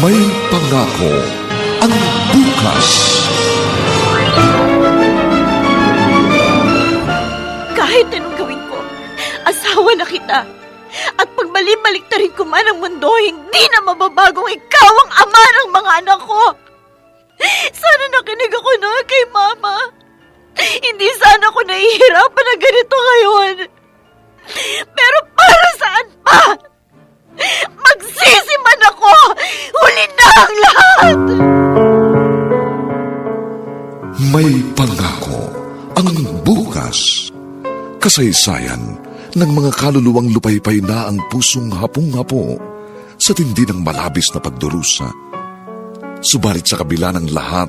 May pangako ang bukas. Kahit anong gawin ko, asawa na kita. At pag balik ta rin ko man ang mundo, hindi na mababagong ikaw ang ama ng mga anak ko. Sana nakinig ako na kay mama. Hindi sana ako nahihirapan na ganito ngayon. Pero para saan pa? Magsisi man ako! Huli na ang lahat! May pangako ang bukas. Kasaysayan ng mga kaluluwang lupaypay na ang pusong hapong-hapo sa tindi ng malabis na pagdurusa. Subalit sa kabila ng lahat,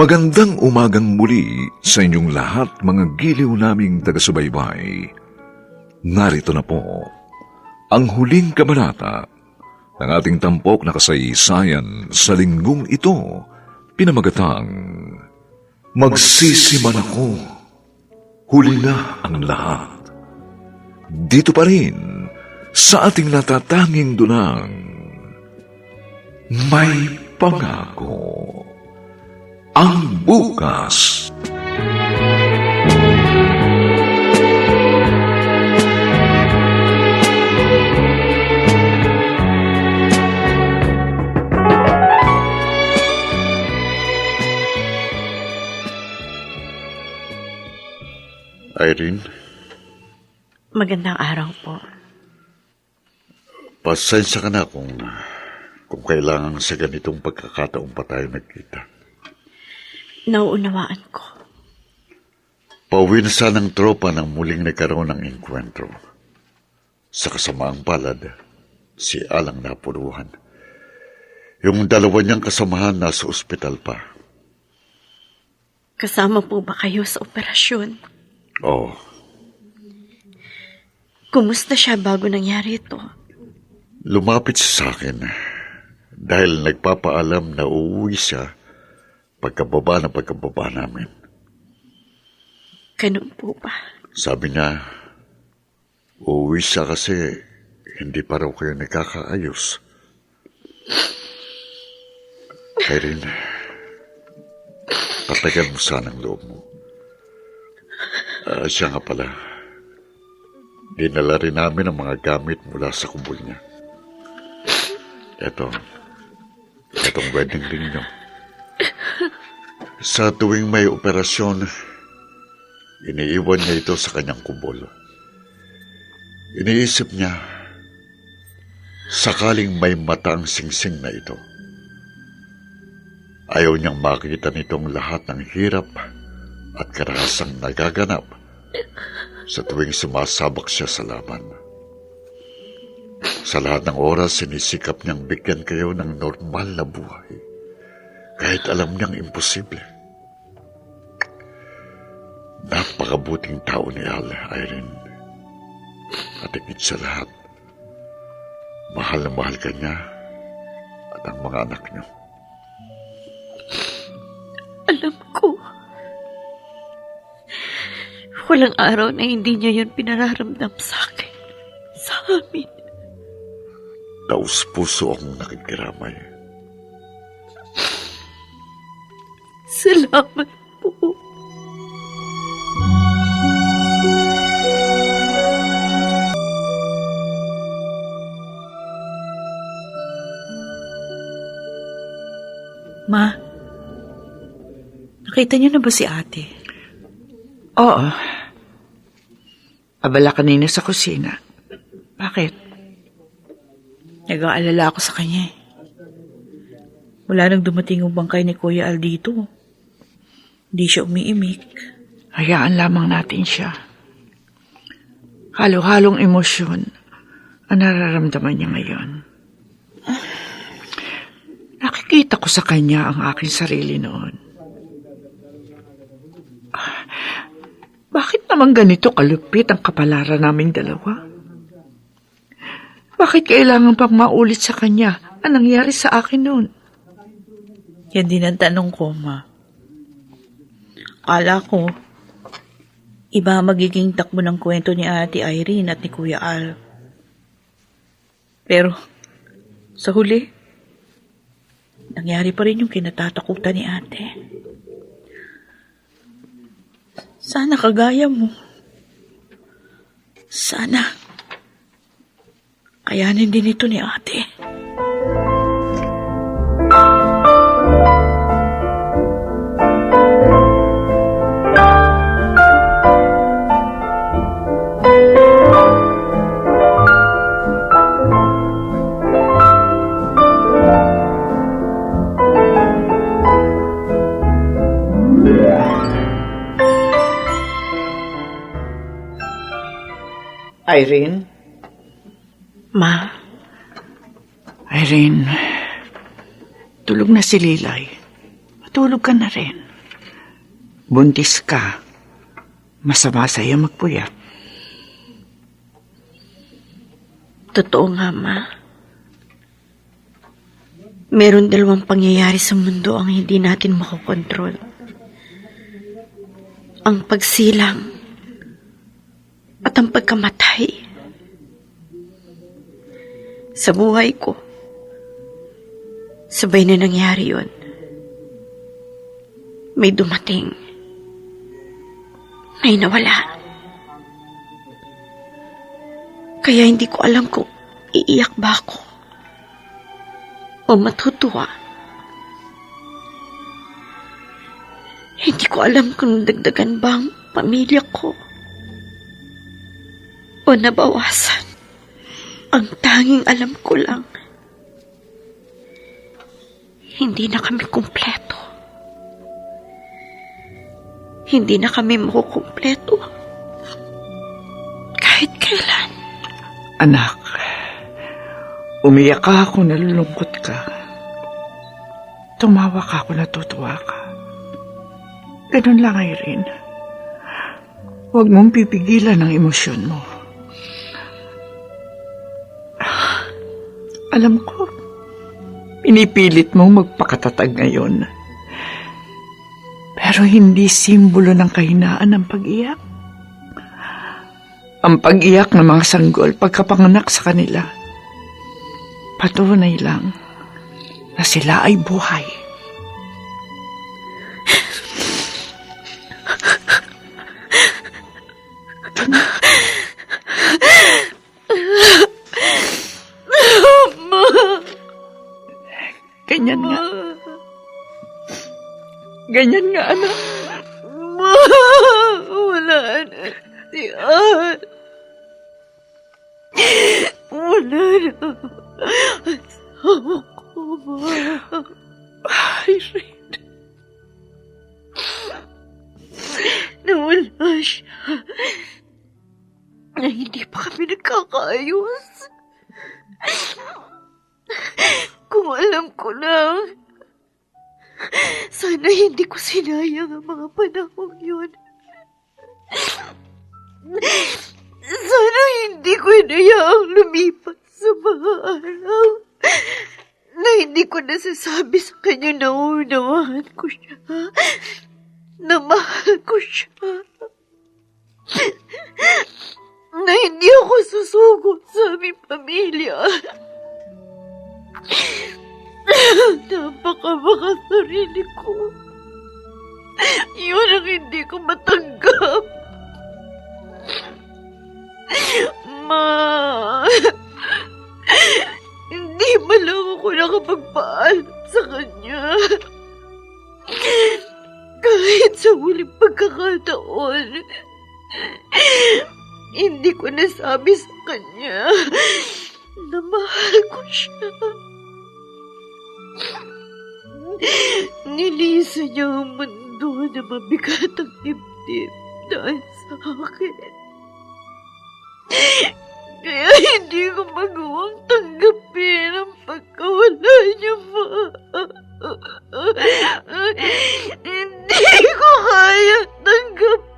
Magandang umagang muli sa inyong lahat mga giliw naming taga-subaybay. Narito na po ang huling kabanata ng ating tampok na kasaysayan sa linggong ito, pinamagatang Magsisiman ako, huli na ang lahat. Dito pa rin sa ating natatanging dunang may pangako ang bukas. Irene, Magandang araw po. pasensya ka na kung, kung kailangan sa ganitong pagkakataon pa tayo nagkita. Nauunawaan ko. Pauwi na sanang tropa nang muling nagkaroon ng enkwentro. Sa kasamaang palad, si Alang napuruhan. Yung dalawa niyang kasamahan nasa ospital pa. Kasama po ba kayo sa operasyon? Oo, Kumusta siya bago nangyari ito? lumapit siya sa akin dahil nagpapaalam na uuwi siya pagkababa na pagkababa namin. Ganun po ba? Sabi niya, uuwi siya kasi hindi pa raw kayo nagkakaayos. Irene, patagal mo sana ang loob mo. Ah, siya nga pala, dinala rin namin ang mga gamit mula sa kumbol niya. Ito, itong wedding ring niyo. Sa tuwing may operasyon, Iniiwan niya ito sa kanyang kubol. Iniisip niya, sakaling may mata ang singsing na ito. Ayaw niyang makita nitong lahat ng hirap at karahasang nagaganap sa tuwing sumasabak siya sa laban. Sa lahat ng oras, sinisikap niyang bigyan kayo ng normal na buhay. Kahit alam niyang imposible. Napakabuting tao ni Al, Irene. At higit sa lahat, mahal na mahal ka niya at ang mga anak niyo. Alam ko. Walang araw na hindi niya yun pinararamdam sa akin. Sa amin. Taus puso akong nakikiramay. Salamat po. Ma, nakita niyo na ba si ate? Oo. Abala kanina sa kusina. Bakit? Nag-aalala ako sa kanya eh. Wala nang dumating yung bangkay ni Kuya Al dito. Hindi siya umiimik. Hayaan lamang natin siya. Halo-halong emosyon ang nararamdaman niya ngayon. Nakikita ko sa kanya ang aking sarili noon. Bakit naman ganito kalupit ang kapalaran naming dalawa? Bakit kailangan pang maulit sa kanya ang nangyari sa akin noon? Yan din ang tanong ko, ma. Akala ko, iba magiging takbo ng kwento ni Ate Irene at ni Kuya Al. Pero, sa huli, nangyari pa rin yung kinatatakutan ni ate. Sana kagaya mo. Sana. Kayanin din ito ni ate. Irene? Ma, Irene, tulog na si Lilay. Matulog ka na rin. Buntis ka. Masama sa'yo magpuyat. Totoo nga, Ma. Meron dalawang pangyayari sa mundo ang hindi natin makokontrol. Ang pagsilang at ang pagkamatay. Sa buhay ko, sabay na nangyari yon. May dumating. May nawala. Kaya hindi ko alam kung iiyak ba ako o matutuwa. Hindi ko alam kung dagdagan ba ang pamilya ko o nabawasan. Ang tanging alam ko lang, hindi na kami kumpleto. Hindi na kami makukumpleto. Kahit kailan. Anak, umiyak ka ako, nalulungkot ka. Tumawa ka ako, natutuwa ka. Ganun lang, Irene. Huwag mong pipigilan ang emosyon mo. Alam ko, pinipilit mong magpakatatag ngayon. Pero hindi simbolo ng kahinaan ang pag-iyak. Ang pag-iyak ng mga sanggol pagkapanganak sa kanila. Patunay lang na sila ay buhay. Ganyan nga, anak. Ma, wala na si Al. Ang mga panahon yun. Sana hindi ko inayaang lumipas sa mga araw na hindi ko nasasabi sa kanya na unawahan ko siya, na mahal ko siya, na hindi ako susugot sa aming pamilya. Napakabaka sarili ko. Yun ang hindi ko matanggap. Ma, hindi man lang ako nakapagpaalam sa kanya. Kahit sa huling pagkakataon, hindi ko nasabi sa kanya na mahal ko siya. Nilisa niya ang mundo na mabigat ang dibdib dahil sa akin. Kaya hindi ko magawang tanggapin ang pagkawala niya, ma. hindi ko kaya tanggapin.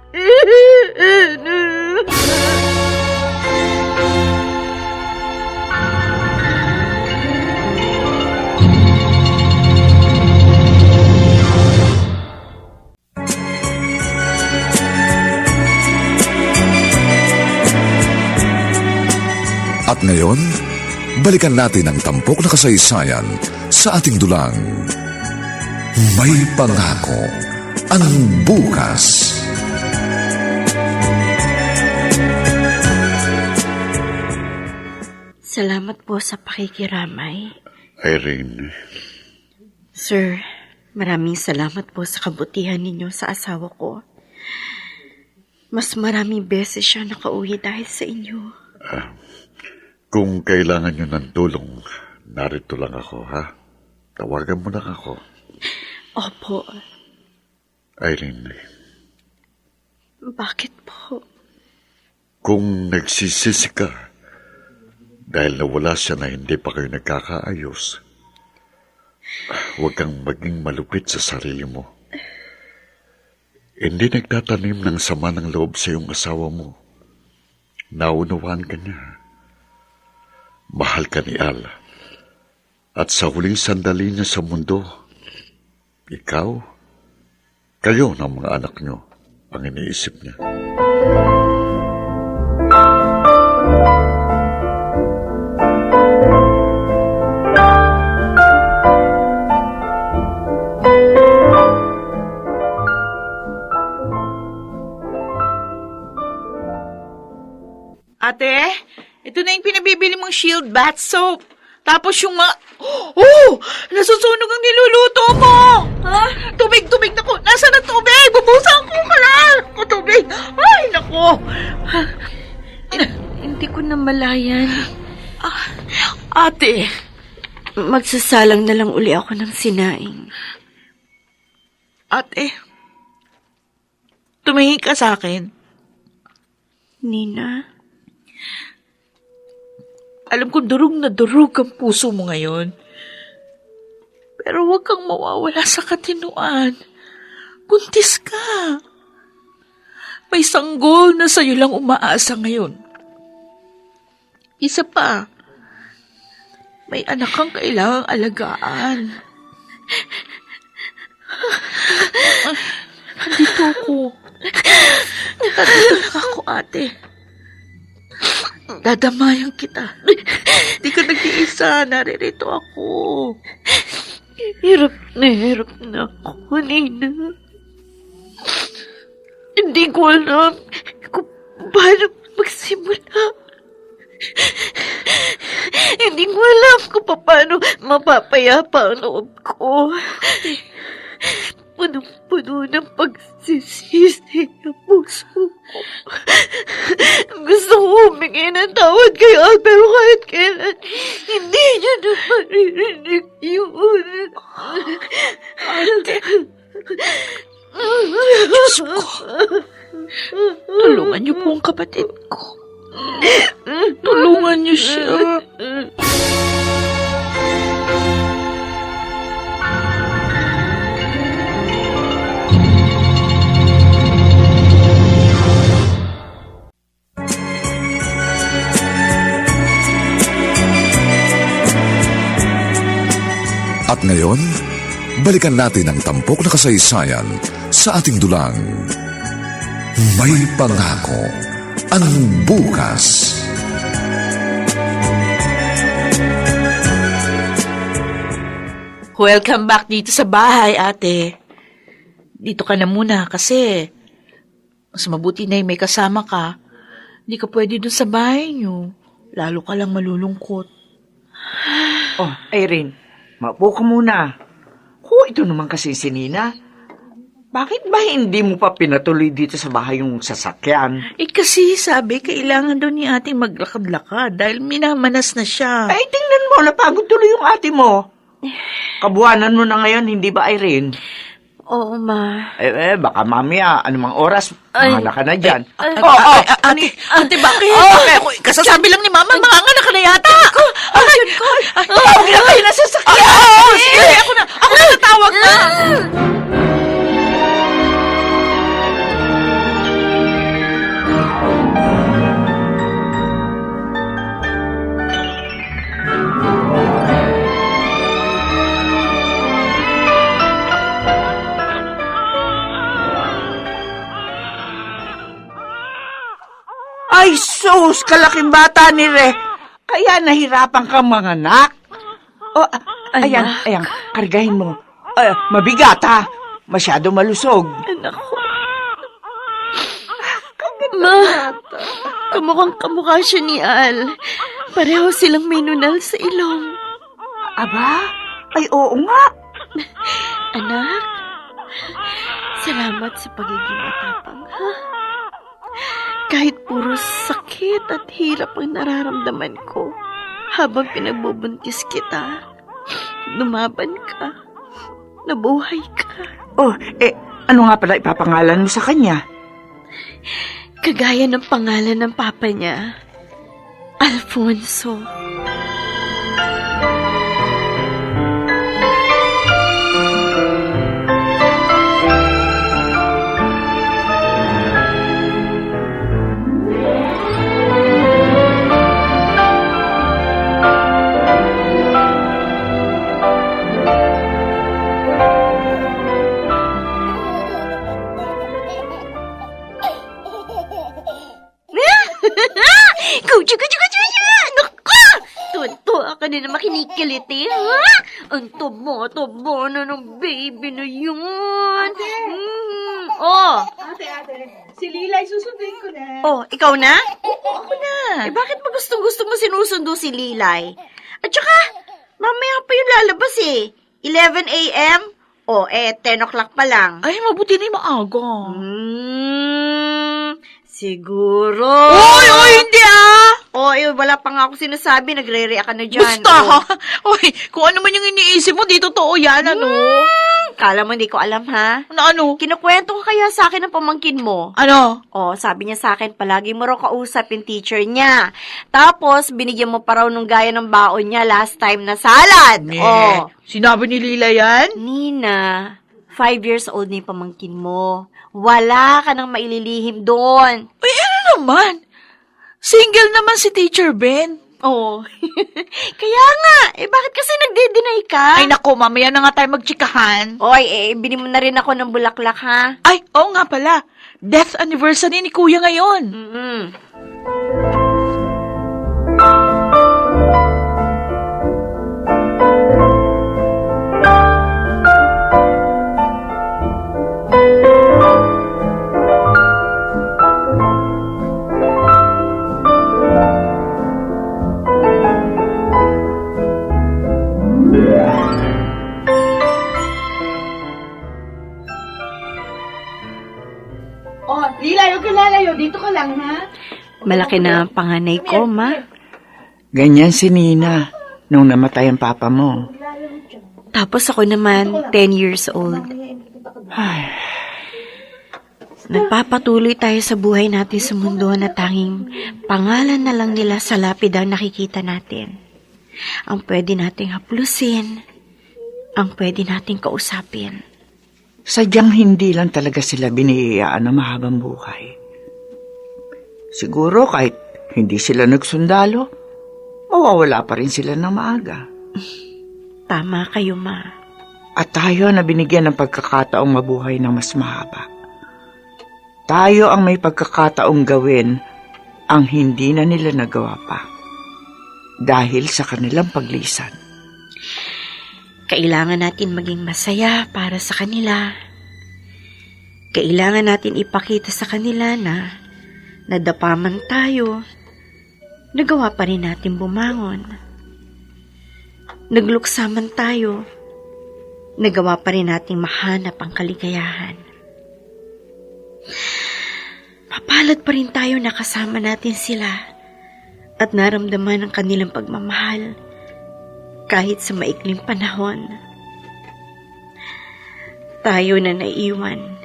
Ngayon, balikan natin ang tampok na kasaysayan sa ating dulang. May pangako ang bukas. Salamat po sa pakikiramay. Irene, Sir, maraming salamat po sa kabutihan ninyo sa asawa ko. Mas maraming beses siya nakauwi dahil sa inyo. Kung kailangan nyo ng tulong, narito lang ako, ha? Tawagan mo lang ako. Opo, Irene, bakit po? kung nagsisisi ka dahil nawala siya na hindi pa kayo nagkakaayos, huwag kang maging malupit sa sarili mo. Hindi nagtatanim ng sama ng loob sa iyong asawa mo. Naunawaan ka niya. Mahal ka ni Al. At sa huling sandali niya sa mundo, ikaw, kayo ng mga anak niyo ang iniisip niya. Ate, na yung pinabibili mong shield bath soap. Tapos yung mga... Oh! Nasusunog ang niluluto mo! Ha? Tubig, tubig na ko! Nasaan ang tubig? Bubusan ko ka na! Ako, tubig! Ay, nako! Hindi ko na malayan. Ate, Magsasalang na lang uli ako ng sinaing. ate, tumingin ka sa akin. Nina, Alam ko durog na durog ang puso mo ngayon. Pero huwag kang mawawala sa katinuan. Buntis ka. May sanggol na sa'yo lang umaasa ngayon. Isa pa, may anak kang kailangang alagaan. Nandito ako. Nandito ako, ate. Dadamayan kita. Di ka nag-iisa. Naririto ako. hirap na hirap na ako, Nina. Hindi ko alam kung paano magsimula. Hindi ko alam kung paano mapapayapa ang loob ko. Punong-puno ng pagsisisi ang puso ko. Gusto ko humingi ng tawad kay Al, pero kahit kailan, hindi niya na maririnig yun. Ate. Diyos ko. Tulungan niyo po ang kapatid ko. Tulungan niyo siya. At ngayon, balikan natin ang tampok na kasaysayan sa ating dulang. May pangako ang bukas. Welcome back dito sa bahay, ate. Dito ka na muna kasi mas mabuti na yung may kasama ka. Hindi ka pwede dun sa bahay niyo. Lalo ka lang malulungkot. Oh, Irene, maupo ka muna. Ho, ito naman kasi si Nina. Bakit ba hindi mo pa pinatuloy dito sa bahay yung sasakyan? Eh kasi sabi, kailangan daw ni ate maglakad-lakad dahil minamanas na siya. Ay, tingnan mo, napagod tuloy yung ate mo. Kabuanan mo na ngayon, hindi ba, Irene? Oo, ma. Eh, eh baka mamaya, anumang oras, Ay. mahala ka na dyan. Ay, oh, oh, Ay, ate, ate, bakit? Bakit? Ako, kasasabi lang ni mama, mga anak ka na yata. Ay, ay, Tawag na Kalaking bata ni Re. Kaya nahirapan ka mga anak. Oh, Anak. ayan, ayan, kargahin mo. Ay, mabigat ha. Masyado malusog. Anak ko. Ma, kamukhang kamukha siya ni Al. Pareho silang may nunal sa ilong. Aba, ay oo nga. Anak, salamat sa pagiging matapang, ha? Kahit puro sakit at hirap ang nararamdaman ko habang pinagbubuntis kita, lumaban ka, nabuhay ka. Oh, eh, ano nga pala ipapangalan mo sa kanya? Kagaya ng pangalan ng papa niya, Alfonso. Kuchu, si Lilay, susundin ko na. Oh, ikaw na? Ako na. Eh, bakit ba gustong-gusto mo sinusundo si Lilay? At saka, mamaya pa yung lalabas eh. 11 a.m.? Oh, eh, 10 o'clock pa lang. Ay, mabuti na yung maaga. Hmm, siguro. Oy, oy, hindi ah! Oh, eh, wala pa nga ako sinasabi. Nagre-react ka na dyan. Basta, Oh. Oy, kung ano man yung iniisip mo, di totoo yan, ano? Hmm, Kala mo hindi ko alam, ha? Na ano? Kinukwento ko kaya sa akin ng pamangkin mo. Ano? Oh, sabi niya sa akin, palagi mo raw kausap yung teacher niya. Tapos, binigyan mo pa raw nung gaya ng baon niya last time na salad. Eh, Oh. Sinabi ni Lila yan? Nina, five years old na yung pamangkin mo. Wala ka nang maililihim doon. Ay, ano naman? Single naman si Teacher Ben. Oh. Kaya nga, eh bakit kasi nagde-deny ka? Ay, nako, mamaya na nga tayo magtsikahan. Oy, eh, bini mo na rin ako ng bulaklak, ha? Ay, oo nga pala. Death anniversary ni Kuya ngayon. Mm-mm. Malaki na ang panganay ko, ma. Ganyan si Nina nung namatay ang papa mo. Tapos ako naman, 10 years old. Ay, Nagpapatuloy tayo sa buhay natin sa mundo na tanging pangalan na lang nila sa lapid ang nakikita natin. Ang pwede nating haplusin, ang pwede nating kausapin. Sadyang hindi lang talaga sila biniyayaan ng mahabang buhay. Siguro kahit hindi sila nagsundalo, mawawala pa rin sila ng maaga. Tama kayo, ma. At tayo na binigyan ng pagkakataong mabuhay ng mas mahaba. Tayo ang may pagkakataong gawin ang hindi na nila nagawa pa. Dahil sa kanilang paglisan. Kailangan natin maging masaya para sa kanila. Kailangan natin ipakita sa kanila na nadapaman tayo, nagawa pa rin natin bumangon. Nagluksaman tayo, nagawa pa rin nating mahanap ang kaligayahan. Mapalad pa rin tayo na kasama natin sila at naramdaman ang kanilang pagmamahal kahit sa maikling panahon. Tayo na naiwan.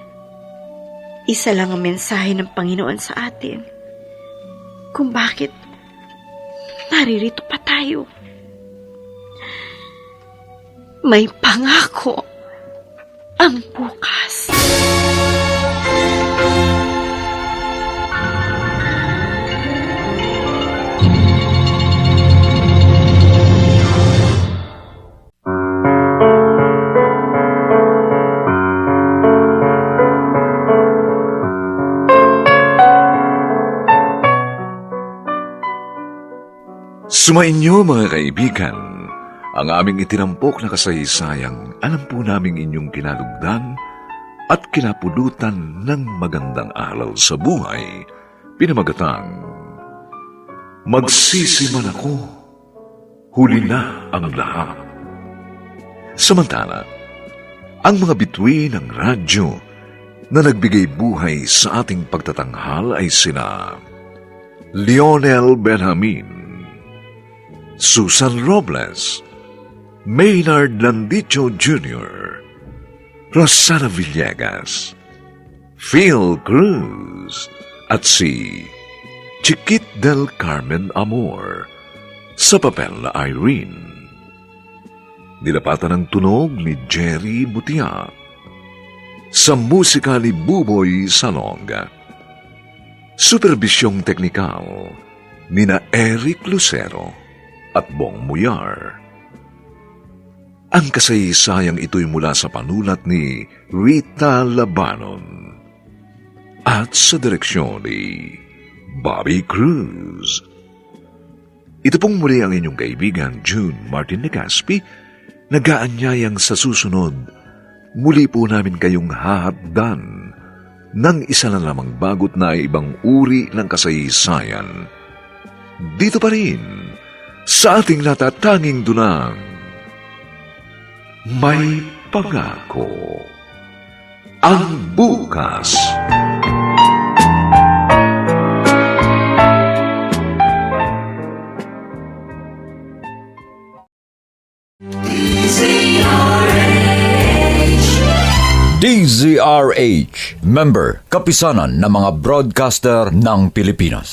Isa lang ang mensahe ng Panginoon sa atin. Kung bakit naririto pa tayo. May pangako ang bukas. Sumainyo mga kaibigan, ang aming itinampok na kasaysayang alam po namin inyong kinalugdan at kinapulutan ng magandang araw sa buhay, pinamagatang Magsisiman ako, huli na ang lahat. Samantala, ang mga bituin ng radyo na nagbigay buhay sa ating pagtatanghal ay sina Lionel Benjamin, Susan Robles, Maynard Landicho Jr., Rosana Villegas, Phil Cruz, at si Chiquit del Carmen Amor sa papel na Irene. Nilapatan ng tunog ni Jerry Butia sa musika ni Buboy Salonga. Superbisyong teknikal ni na Eric Lucero at Bong Muyar. Ang kasaysayang ito'y mula sa panulat ni Rita Labanon at sa direksyon ni Bobby Cruz. Ito pong muli ang inyong kaibigan June Martin Legaspi, nagaanyayang sa susunod, muli po namin kayong hahatdan ng isa na lamang bagot na ibang uri ng kasaysayan. Dito pa rin, sa ating natatanging dunang, may pangako ang bukas. DZRH, member, kapisanan ng mga broadcaster ng Pilipinas.